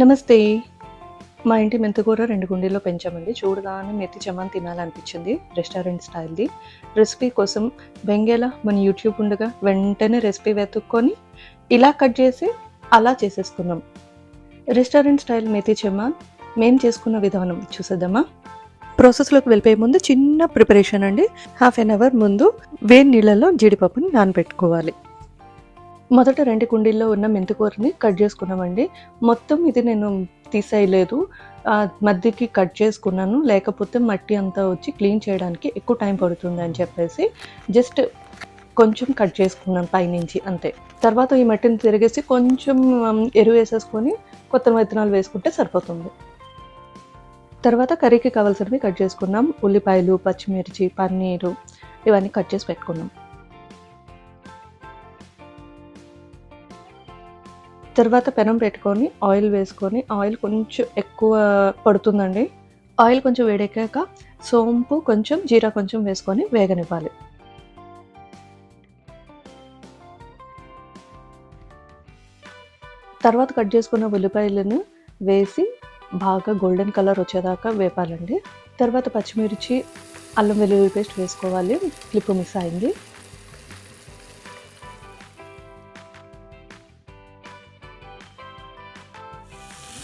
నమస్తే. మా ఇంటి మెంతికూర రెండు గుండీలో పెంచామండి. చూడగానే మెత్తి చమాన్ తినాలనిపించింది రెస్టారెంట్ స్టైల్ది. రెసిపీ కోసం బెంగేల మన యూట్యూబ్ ఉండగా వెంటనే రెసిపీ వెతుక్కొని ఇలా కట్ చేసి అలా చేసేసుకున్నాం. రెస్టారెంట్ స్టైల్ మెతి చమాన్ మేం చేసుకున్న విధానం చూసేద్దామా? ప్రాసెస్లోకి వెళ్ళిపోయే ముందు చిన్న ప్రిపరేషన్ అండి. హాఫ్ అన్ అవర్ ముందు వేడి నీళ్ళలో జీడిపప్పుని నానబెట్టుకోవాలి. మొదట రెండు కుండీల్లో ఉన్న మెంతికూరని కట్ చేసుకున్నామండి. మొత్తం ఇది నేను తీసేయలేదు. మధ్యకి కట్ చేసుకున్నాను. లేకపోతే మట్టి అంతా వచ్చి క్లీన్ చేయడానికి ఎక్కువ టైం పడుతుంది అని చెప్పేసి జస్ట్ కొంచెం కట్ చేసుకున్నాను పైనుంచి అంతే. తర్వాత ఈ మట్టిని తిరిగేసి కొంచెం ఎరువు వేసేసుకొని కొత్త విత్తనాలు వేసుకుంటే సరిపోతుంది. తర్వాత కర్రీకి కావాల్సినవి కట్ చేసుకున్నాం. ఉల్లిపాయలు పచ్చిమిర్చి పన్నీరు ఇవన్నీ కట్ చేసి పెట్టుకున్నాం. తర్వాత పెనం పెట్టుకొని ఆయిల్ వేసుకొని ఆయిల్ కొంచెం ఎక్కువ పడుతుందండి. ఆయిల్ కొంచెం వేడెక్కాక సోంపు కొంచెం జీరా కొంచెం వేసుకొని వేగనివ్వాలి. తర్వాత కట్ చేసుకున్న ఉల్లిపాయలను వేసి బాగా గోల్డెన్ కలర్ వచ్చేదాకా వేపాలండి. తర్వాత పచ్చిమిర్చి అల్లం వెల్లుల్లి పేస్ట్ వేసుకోవాలి. క్లిప్ మిస్ అయింది.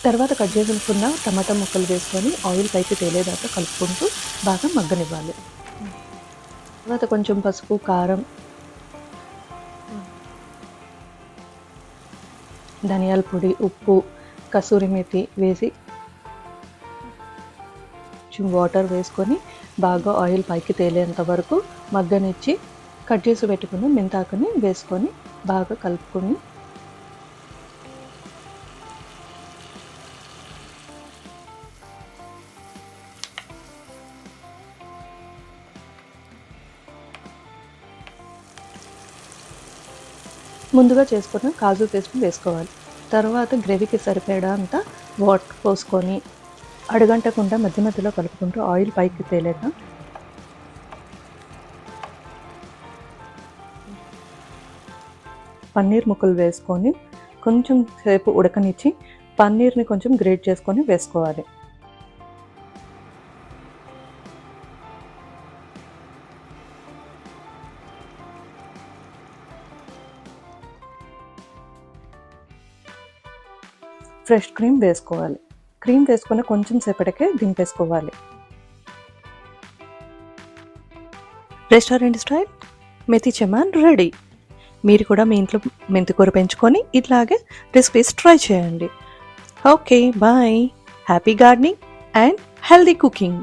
తర్వాత కట్ చేసుకున్న టమాటా ముక్కలు వేసుకొని ఆయిల్ పైకి తేలేదాకా కలుపుకుంటూ బాగా మగ్గనివ్వాలి. తర్వాత కొంచెం పసుపు కారం ధనియాల పొడి ఉప్పు కసూరి మెతి వేసి కొంచెం వాటర్ వేసుకొని బాగా ఆయిల్ పైకి తేలేంత వరకు మగ్గనిచ్చి కట్ చేసి పెట్టుకుని మెంతాకుని వేసుకొని బాగా కలుపుకొని ముందుగా చేసుకున్న కాజు పేస్ట్ వేసుకోవాలి. తర్వాత గ్రేవీకి సరిపడా అంతా వాటర్ పోసుకొని అడగంటకుండా మధ్య మధ్యలో కలుపుకుంటూ ఆయిల్ పైకి తేలేక పన్నీర్ ముక్కలు వేసుకొని కొంచెం సేపు ఉడకనిచ్చి పన్నీర్ని కొంచెం గ్రేట్ చేసుకొని వేసుకోవాలి. ఫ్రెష్ క్రీమ్ వేసుకోవాలి. క్రీమ్ వేసుకుని కొంచెం సేపటికే దింపేసుకోవాలి. Restaurant style. Methi chaman ready. మీరు కూడా మీ ఇంట్లో మెంతికూర పెంచుకొని ఇట్లాగే రెసిపీస్ ట్రై చేయండి. Okay bye. Happy gardening and healthy cooking.